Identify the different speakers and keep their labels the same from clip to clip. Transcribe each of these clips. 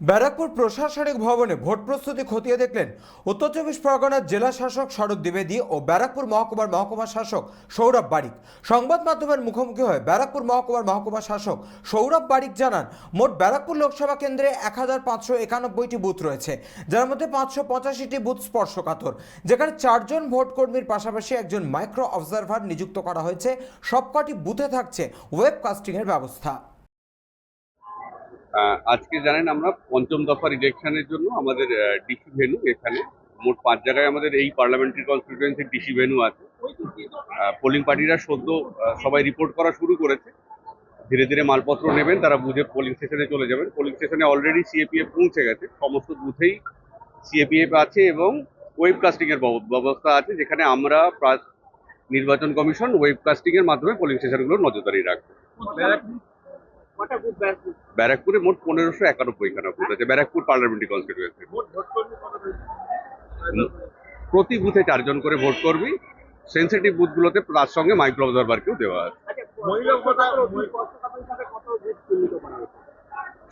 Speaker 1: ব্যারাকপুর প্রশাসনিক ভবনে ভোট প্রস্তুতি খতিয়ে দেখলেন উত্তর চব্বিশ পরগনার জেলা শাসক শরৎ দ্বিবেদী ও ব্যারাকপুর মহকুমার মহকুমা শাসক সৌরভ বারিক। সংবাদ মাধ্যমের মুখোমুখি হয়ে ব্যারাকপুর মহকুমার মহকুমা শাসক সৌরভ বারিক জানান, মোট ব্যারাকপুর লোকসভা কেন্দ্রে এক হাজার পাঁচশো একানব্বইটি বুথ রয়েছে, যার মধ্যে পাঁচশো পঁচাশিটি বুথ স্পর্শকাতর, যেখানে চারজন ভোট কর্মীর পাশাপাশি একজন মাইক্রো অবজারভার নিযুক্ত করা হয়েছে। সবকটি বুথে থাকছে ওয়েব কাস্টিংয়ের ব্যবস্থা।
Speaker 2: আজকে জানেন আমরা পঞ্চম দফার ইলেকশনের জন্য আমাদের ডিসি ভেনু এখানে। মোট পাঁচ জায়গায় আমাদের এই পার্লামেন্টারি কনস্টিটিউয়েন্সির ডিসি ভেনু আছে। পোলিং পার্টিরা সদ্য সবাই রিপোর্ট করা শুরু করেছে। ধীরে ধীরে মালপত্র নেবেন, তারা বুঝে পোলিং স্টেশনে চলে যাবেন। পোলিং স্টেশনে অলরেডি সিএপিএফ পৌঁছে গেছে। সমস্ত বুথেই সিএপিএফ আছে এবং ওয়েবকাস্টিং এর ব্যবস্থা আছে, যেখানে আমরা নির্বাচন কমিশন ওয়েবকাস্টিং এর মাধ্যমে পোলিং স্টেশনগুলোর নজরদারি রাখবে।
Speaker 3: ব্যারাকপুর?
Speaker 2: মোট পনেরোশো একানব্বই খানা বুথ আছে। ব্যারাকপুর পার্লামেন্টারি কনস্টিটিউয়েন্সি
Speaker 3: রয়েছে।
Speaker 2: প্রতি বুথে চারজন করে ভোট করবি সেন্সিটিভ বুথগুলোতে তার সঙ্গে মাইক্রো অবজারভারকেও দেওয়া আছে।
Speaker 3: আচ্ছা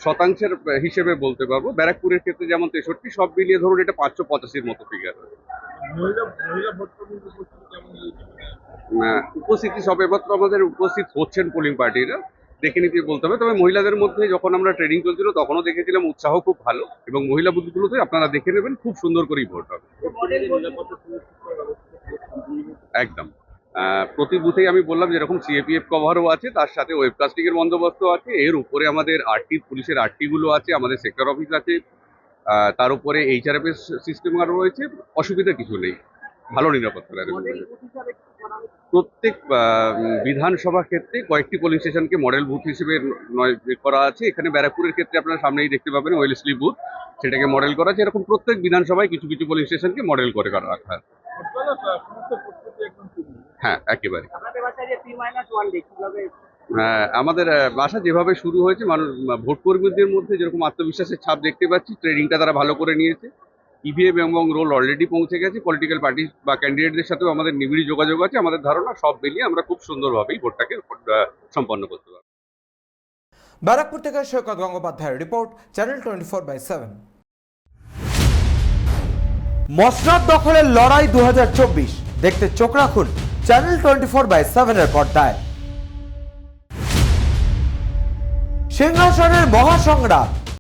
Speaker 2: শতাংশের হিসেবে বলতে পারব। ব্যারাকপুরের ক্ষেত্রে যেমন তেষট্টি সব মিলিয়ে ধরুন এটা পাঁচশো পঁচাশির মতো ফিগার
Speaker 3: উপস্থিতি
Speaker 2: সবে মাত্র আমাদের উপস্থিত হচ্ছেন পোলিং পার্টিরা দেখে নিতে বলতে হবে। তবে মহিলাদের মধ্যে যখন আমরা ট্রেনিং চলছিল, তখনও দেখেছিলাম উৎসাহ খুব ভালো এবং মহিলা বুথগুলোতে আপনারা দেখে নেবেন, খুব সুন্দর করেই ভোট হবে। একদম। প্রতি বুথেই আমি বললাম যেরকম সিএপিএফ কভারও আছে, তার সাথে ওয়েবকাস্টিং এর বন্দোবস্ত আছে, এর উপরে আমাদের আরটি পুলিশের আরটি গুলো আছে, আমাদের সেক্টর অফিস আছে তার উপরে এইচআরএফ এর সিস্টেম আরও রয়েছে, অসুবিধা কিছু নেই। ভালো নিরাপত্তা প্রত্যেক আহ, বিধানসভা ক্ষেত্রে কয়েকটি পোলিং স্টেশনকে মডেল বুথ হিসেবে নয় করা আছে। এখানে ব্যারাকপুরের ক্ষেত্রে আপনারা সামনেই দেখতে পাবেন ওয়েলসলি বুথ। সেটাকে মডেল করা আছে। এরকম প্রত্যেক বিধানসভায় কিছু কিছু পোলিং স্টেশনকে মডেল করে করা রাখা হ্যাঁ একেবারে।
Speaker 3: আপনাদের বাসায় যে পি মাইনাস ওয়ান ডে কীভাবে
Speaker 2: আহ, আমাদের বাসা যেভাবে শুরু হয়েছে মানুষ ভোট কর্মীদের মধ্যে যেরকম আত্মবিশ্বাসের ছাপ দেখতে পাচ্ছি ট্রেনিংটা তারা ভালো করে নিয়েছে। ইভিএম এবং রোল অলরেডি পৌঁছে গেছে। পলিটিক্যাল পার্টি বা ক্যান্ডিডেটদের সাথেও আমাদের নিবিড় যোগাযোগ আছে। আমাদের ধারণা সব মিলিয়ে আমরা খুব সুন্দরভাবেই ভোটটাকে সম্পন্ন করতে পারব।
Speaker 1: ব্যারাকপুর থেকে সৈকত গঙ্গোপাধ্যায়ের report channel twenty four by seven মসনাদ দখলের লড়াই দু দেখতে চোখ রাখুন চ্যানেল টোয়েন্টি ফোর বাই সেভেনের পর্দায়। সিংহাসনের মহাসংগ্রাম।